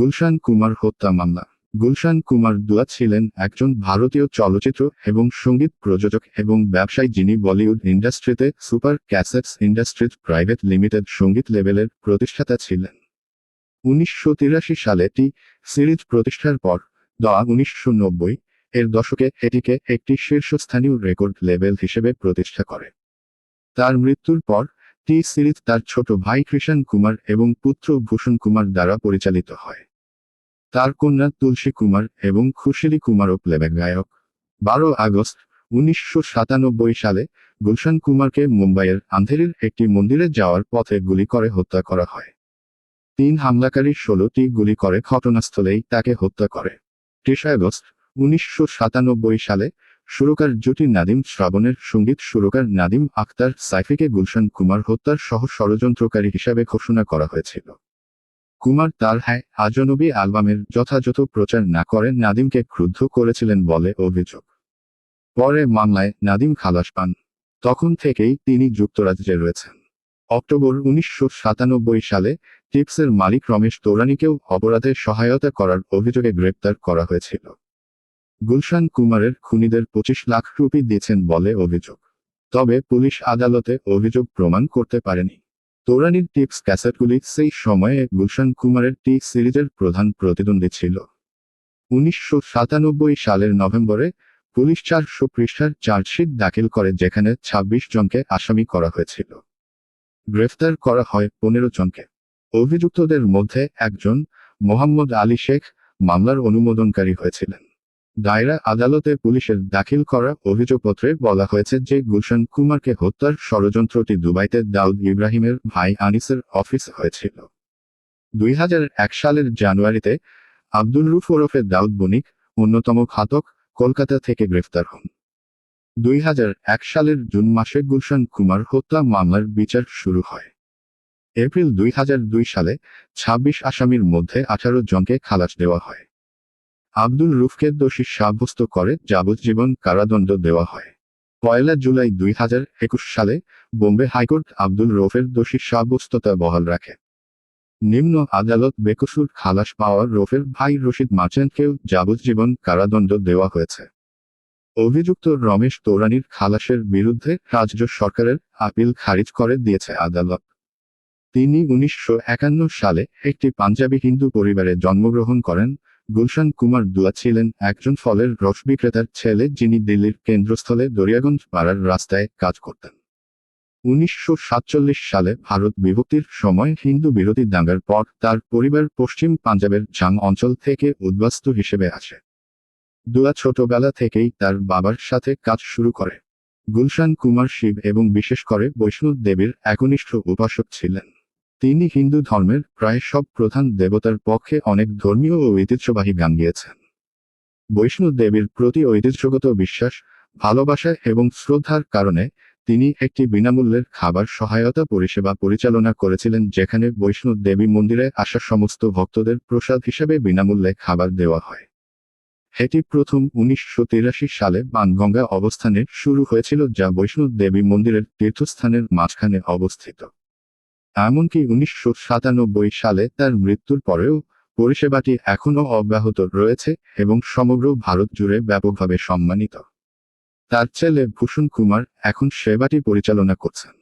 গুলশান কুমার হত্যা মামলা। গুলশান কুমার দুয়া ছিলেন একজন ভারতীয় চলচ্চিত্র এবং সংগীত প্রযোজক এবং ব্যবসায়ী যিনি বলিউড ইন্ডাস্ট্রিতে super cassettes industries private limited সংগীত লেভেলের প্রতিষ্ঠাতা ছিলেন। উনিশশো তিরাশি সালে টি সিরিজ প্রতিষ্ঠার পর দা উনিশশো নব্বই এর দশকে এটিকে একটি শীর্ষস্থানীয় রেকর্ড লেভেল হিসেবে প্রতিষ্ঠা করে। তার মৃত্যুর পর টি সিরিজ তার ছোট ভাই কৃষণ কুমার এবং পুত্র ভূষণ কুমার দ্বারা পরিচালিত হয়। তার কন্যা তুলসী কুমার এবং খুশিলি কুমারও প্লেব্যাক গায়ক। বারো আগস্ট, উনিশশো সাতানব্বই সালে গুলশান কুমারকে মুম্বাইয়ের আন্ধেরির একটি মন্দিরে যাওয়ার পথে গুলি করে হত্যা করা হয়। তিন হামলাকারী ষোলোটি গুলি করে ঘটনাস্থলেই তাকে হত্যা করে। তেইশ আগস্ট, উনিশশো সাতানব্বই সালে সুরকার জুটি নাদিম শ্রাবণের সংগীত সুরকার নাদিম আখতার সাইফিকে গুলশান কুমার হত্যার সহ ষড়যন্ত্রকারী হিসাবে ঘোষণা করা হয়েছিল। কুমার তার হ্যায় আজনবী অ্যালবামের যথাযথ প্রচার না করে নাদিমকে ক্রুদ্ধ করেছিলেন বলে অভিযোগ। পরে মামলায় নাদিম খালাস পান। তখন থেকেই তিনি যুক্তরাজ্যে রয়েছেন। অক্টোবর উনিশশো সাতানব্বই সালে টিপসের মালিক রমেশ তৌরানীকেও অপরাধে সহায়তা করার অভিযোগে গ্রেপ্তার করা হয়েছিল। গুলশান কুমারের খুনিদের পঁচিশ লাখ রুপি দিয়েছেন বলে অভিযোগ। তবে পুলিশ আদালতে অভিযোগ প্রমাণ করতে পারেনি। তৌরানির টিপস ক্যাসেটগুলি সেই সময়ে গুলশান কুমারের টি সিরিজের প্রধান প্রতিদ্বন্দ্বী ছিল। উনিশশো সাতানব্বই সালের নভেম্বরে পুলিশ চারশো পৃষ্ঠার চার্জশিট দাখিল করে যেখানে ২৬ জনকে আসামি করা হয়েছিল। গ্রেফতার করা হয় পনেরো জনকে। অভিযুক্তদের মধ্যে একজন মোহাম্মদ আলী শেখ মামলার অনুমোদনকারী হয়েছিলেন। দায়রা আদালতে পুলিশের দাখিল করা অভিযোগপত্রে বলা হয়েছে যে গুলশান কুমারকে হত্যার ষড়যন্ত্রটি দুবাইতে দাউদ ইব্রাহিমের ভাই আনিসের অফিস হয়েছিল। দুই হাজার এক সালের জানুয়ারিতে আব্দুল রুফ ওরফে দাউদ বণিক অন্যতম ঘাতক কলকাতা থেকে গ্রেফতার হন। দুই হাজার এক সালের জুন মাসে গুলশান কুমার হত্যা মামলার বিচার শুরু হয়। এপ্রিল দুই হাজার দুই সালে ২৬ আসামির মধ্যে আঠারো জনকে খালাস দেওয়া হয়। আব্দুল রুফকে দোষী সাব্যস্ত করে যাবজ্জীবন কারাদণ্ড দেওয়া হয়। পয়লা জুলাই দুই হাজার একুশ সালে বোম্বে হাইকোর্ট আব্দুল রফের দোষী সাব্যস্ততা বহাল রাখে। নিম্ন আদালত বেকসুর খালাস পাওয়ার রফের ভাই রশিদ মার্চেন্টকেও যাবজ্জীবন কারাদণ্ড দেওয়া হয়েছে। অভিযুক্ত রমেশ তৌরানির খালাসের বিরুদ্ধে রাজ্য সরকারের আপিল খারিজ করে দিয়েছে আদালত। তিনি উনিশশো একান্ন সালে একটি পাঞ্জাবি হিন্দু পরিবারে জন্মগ্রহণ করেন গুলশান কুমার দুয়া ছিলেন একজন ফলের রস বিক্রেতার ছেলে যিনি দিল্লির কেন্দ্রস্থলে দরিয়াগঞ্জ পাড়ার রাস্তায় কাজ করতেন। উনিশশো সাতচল্লিশ সালে ভারত বিভক্তির সময় হিন্দু বিরোধী দাঙ্গার পর তার পরিবার পশ্চিম পাঞ্জাবের ঝাং অঞ্চল থেকে উদ্বাস্তু হিসেবে আসে। দুয়া ছোটবেলা থেকেই তার বাবার সাথে কাজ শুরু করে। গুলশান কুমার শিব এবং বিশেষ করে বৈষ্ণব দেবীর একনিষ্ঠ উপাসক ছিলেন। তিনি হিন্দু ধর্মের প্রায় সব প্রধান দেবতার পক্ষে অনেক ধর্মীয় ও ঐতিহ্যবাহী গান গিয়েছেন। বৈষ্ণব দেবীর প্রতি ঐতিহ্যগত বিশ্বাস, ভালোবাসা এবং শ্রদ্ধার কারণে তিনি একটি বিনামূল্যের খাবার সহায়তা পরিষেবা পরিচালনা করেছিলেন যেখানে বৈষ্ণব দেবী মন্দিরে আসা সমস্ত ভক্তদের প্রসাদ হিসেবে বিনামূল্যে খাবার দেওয়া হয়। এটি প্রথম উনিশশো তিরাশি সালে বানগঙ্গা অবস্থানে শুরু হয়েছিল যা বৈষ্ণব দেবী মন্দিরের তীর্থস্থানের মাঝখানে অবস্থিত। এমনকি উনিশশো সাতানব্বই সালে তার মৃত্যুর পরেও পরিষেবাটি এখনও অব্যাহত রয়েছে এবং সমগ্র ভারত জুড়ে ব্যাপকভাবে সম্মানিত। তার ছেলে ভূষণ কুমার এখন সেবাটি পরিচালনা করছেন।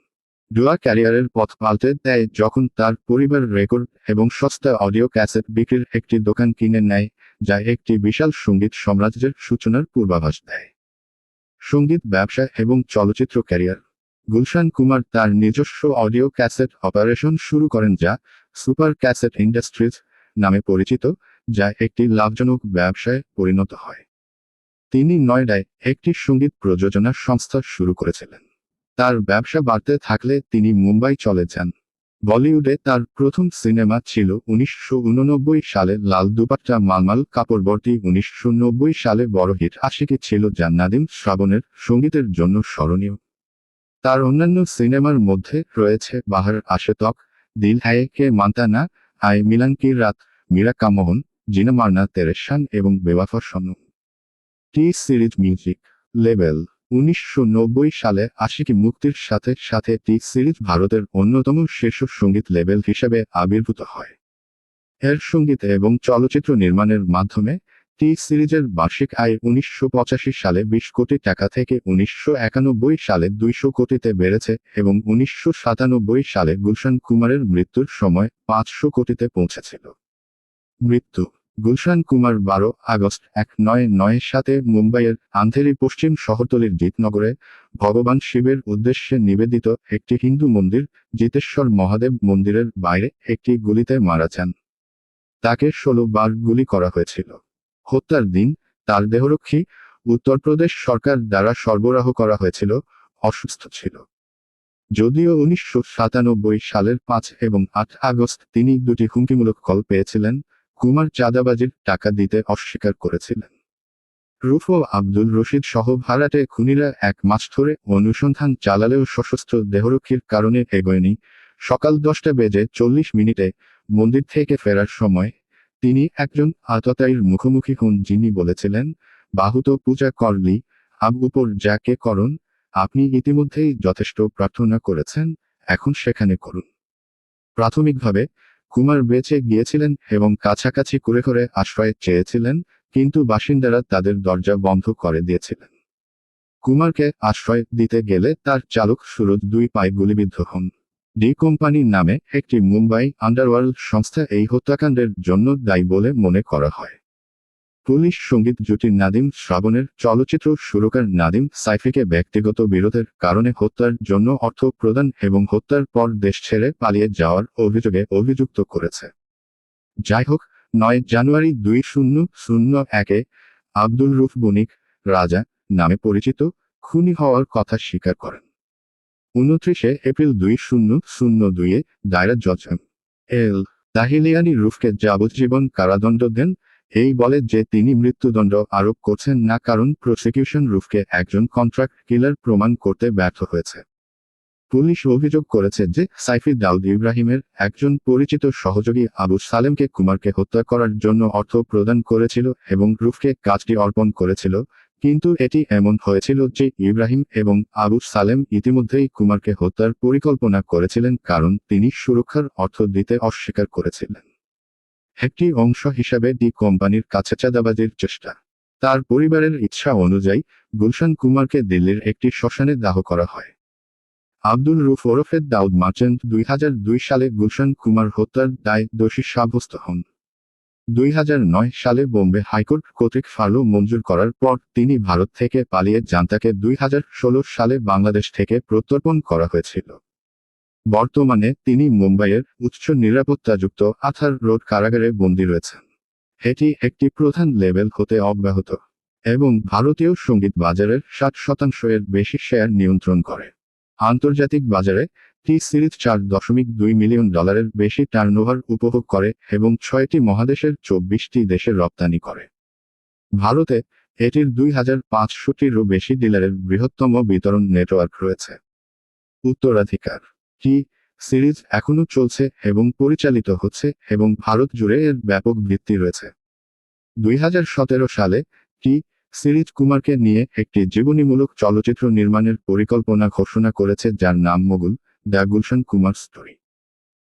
ডুয়া ক্যারিয়ারের পথ পাল্টে দেয় যখন তার পরিবার রেকর্ড এবং সস্তা অডিও ক্যাসেট বিক্রির একটি দোকান কিনে নেয়, যা একটি বিশাল সংগীত সাম্রাজ্যের সূচনার পূর্বাভাস দেয়। সংগীত ব্যবসা এবং চলচ্চিত্র ক্যারিয়ার গুলশান কুমার তার নিজস্ব অডিও ক্যাসেট অপারেশন শুরু করেন যা সুপার ক্যাসেট ইন্ডাস্ট্রিজ নামে পরিচিত, যা একটি লাভজনক ব্যবসায় পরিণত হয়। তিনি নয়ডায় একটি সংগীত প্রযোজনা সংস্থা শুরু করেছিলেন। তার ব্যবসা বাড়তে থাকলে তিনি মুম্বাই চলে যান। বলিউডে তার প্রথম সিনেমা ছিল উনিশশো উননব্বই সালে লাল দুপাট্টা মালমাল কাপড়বর্তী। উনিশশো নব্বই সালে বড় হিট আশিকি ছিল যা নাদিম শ্রাবণের সঙ্গীতের জন্য স্মরণীয়। তার অন্যান্য সিনেমার মধ্যে রয়েছে বাহার, আশেতক, দিল হ্যায় কে মানতা না আই মিলান কি রাত, মীরা কামোহন জিনা মারনা তেরেশান এবং Bewafa Sonu T series music level উনিশশো সালে আশিকি মুক্তির সাথে সাথে টি সিরিজ ভারতের অন্যতম শীর্ষ সংগীত লেভেল হিসেবে আবির্ভূত হয়। এর সংগীত এবং চলচ্চিত্র নির্মাণের মাধ্যমে টি সিরিজের বার্ষিক আয় উনিশশো পঁচাশি সালে বিশ কোটি টাকা থেকে উনিশশো একানব্বই সালে দুইশো কোটিতে বেড়েছে এবং উনিশশো সাতানব্বই সালে গুলশান কুমারের মৃত্যুর সময় পাঁচশো কোটিতে পৌঁছেছিল। মৃত্যু, গুলশান কুমার বারো আগস্ট এক নয় নয় সাতে মুম্বাইয়ের আন্ধেরি পশ্চিম শহরতলির জিতনগরে ভগবান শিবের উদ্দেশ্যে নিবেদিত একটি হিন্দু মন্দির, জিতেশ্বর মহাদেব মন্দিরের বাইরে একটি গুলিতে মারা যান। তাকে ষোলো বার গুলি করা হয়েছিল। হত্যার দিন তার দেহরক্ষী উত্তরপ্রদেশ সরকার দ্বারা সরবরাহ করা হয়েছিল, অসুস্থ ছিল। যদিও উনিশশো সাতানব্বই সালের পাঁচ এবং আট আগস্ট তিনি দুটি হুমকিমূলক কল পেয়েছিলেন, কুমার চাঁদাবাজির টাকা দিতে অস্বীকার করেছিলেন। রুফো আব্দুল রশিদ সহ ভাড়াটে খুনিরা এক মাস ধরে অনুসন্ধান চালালেও সশস্ত্র দেহরক্ষীর কারণে এগোয়নি। সকাল দশটা বেজে চল্লিশ মিনিটে মন্দির থেকে ফেরার সময় তিনি একজন আততায়ীর মুখোমুখি হন যিনি বলেছিলেন বাহুত পূজা করলি, আব উপর যাকে করুন, আপনি ইতিমধ্যেই যথেষ্ট প্রার্থনা করেছেন, এখন সেখানে করুন। প্রাথমিকভাবে, কুমার বেঁচে গিয়েছিলেন এবং কাছাকাছি করে করে আশ্রয় চেয়েছিলেন, কিন্তু বাসিন্দারা তাদের দরজা বন্ধ করে দিয়েছিলেন। কুমারকে আশ্রয় দিতে গেলে তার চালক সুরজ দুই পায়ে গুলিবিদ্ধ হন। ডি কোম্পানির নামে একটি মুম্বাই আন্ডারওয়ার্ল্ড সংস্থা এই হত্যাকাণ্ডের জন্য দায়ী বলে মনে করা হয়। পুলিশ সংগীত জুটি নাদিম শ্রাবণের চলচ্চিত্র সুরকার নাদিম সাইফিকে ব্যক্তিগত বিরোধের কারণে হত্যার জন্য অর্থ প্রদান এবং হত্যার পর দেশ ছেড়ে পালিয়ে যাওয়ার অভিযোগে অভিযুক্ত করেছে। যাই হোক, নয় জানুয়ারি দুই শূন্য শূন্য একে আব্দুল রুফ বণিক রাজা নামে পরিচিত, খুনি হওয়ার কথা স্বীকার করেন। উনত্রিশে এপ্রিল দুই শূন্য শূন্য দুইয়ে দায়রা জজ এম। এল। তাহিলিয়ানি রুফকে যাবজ্জীবন কারাদণ্ড দেন। এই বলে যে তিনি মৃত্যুদণ্ড আরোপ করছেন না কারণ প্রসিকিউশন রুফকে একজন কন্ট্রাক্ট কিলার প্রমাণ করতে ব্যর্থ হয়েছে। পুলিশ অভিযোগ করেছে যে সাইফি দাউদ ইব্রাহিমের একজন পরিচিত সহযোগী আবু সালেমকে কুমারকে হত্যা করার জন্য অর্থ প্রদান করেছিল এবং রুফকে কাজটি অর্পণ করেছিল। কিন্তু এটি এমন হয়েছিল যে ইব্রাহিম এবং আবু সালেম ইতিমধ্যেই কুমারকে হত্যার পরিকল্পনা করেছিলেন কারণ তিনি সুরক্ষার অর্থ দিতে অস্বীকার করেছিলেন। একটি অংশ হিসাবে ডি কোম্পানির কাছে চাঁদাবাজির চেষ্টা। তার পরিবারের ইচ্ছা অনুযায়ী গুলশান কুমারকে দিল্লির একটি শ্মশানে দাহ করা হয়। আব্দুল রুফ ওরফে দাউদ মার্চেন্ট দুই হাজার দুই সালে গুলশান কুমার হত্যার দায় দোষী সাব্যস্ত হন। দুই হাজার নয় সালে বোম্বে হাইকোর্ট কর্তৃক ফার্লো মঞ্জুর করার পর তিনি ভারত থেকে পালিয়ে যান তাকে দুই হাজার ষোলো সালে বাংলাদেশ থেকে প্রত্যর্পণ করা হয়েছিল। বর্তমানে তিনি মুম্বাইয়ের উচ্চ নিরাপত্তাযুক্ত আথার রোড কারাগারে বন্দী রয়েছেন। এটি একটি প্রধান লেভেল হতে অব্যাহত এবং ভারতীয় সংগীত বাজারের ষাট শতাংশ এর বেশি শেয়ার নিয়ন্ত্রণ করে। আন্তর্জাতিক বাজারে টি সিরিজ চার দশমিক দুই মিলিয়ন ডলারের বেশি টার্নওভার উপভোগ করে এবং ছয়টি মহাদেশের চব্বিশটি দেশে রপ্তানি করে। ভারতে এটির দুই হাজার পাঁচশোটিরও বেশি ডিলারের বৃহত্তম বিতরণ নেটওয়ার্ক রয়েছে। উত্তরাধিকার টি সিরিজ এখনও চলছে এবং পরিচালিত হচ্ছে এবং ভারত জুড়ে এর ব্যাপক ভিত্তি রয়েছে। দুই হাজার সতেরো সালে টি সিরিজ কুমারকে নিয়ে একটি জীবনীমূলক চলচ্চিত্র নির্মাণের পরিকল্পনা ঘোষণা করেছে যার নাম mogul the Gulshan Kumar story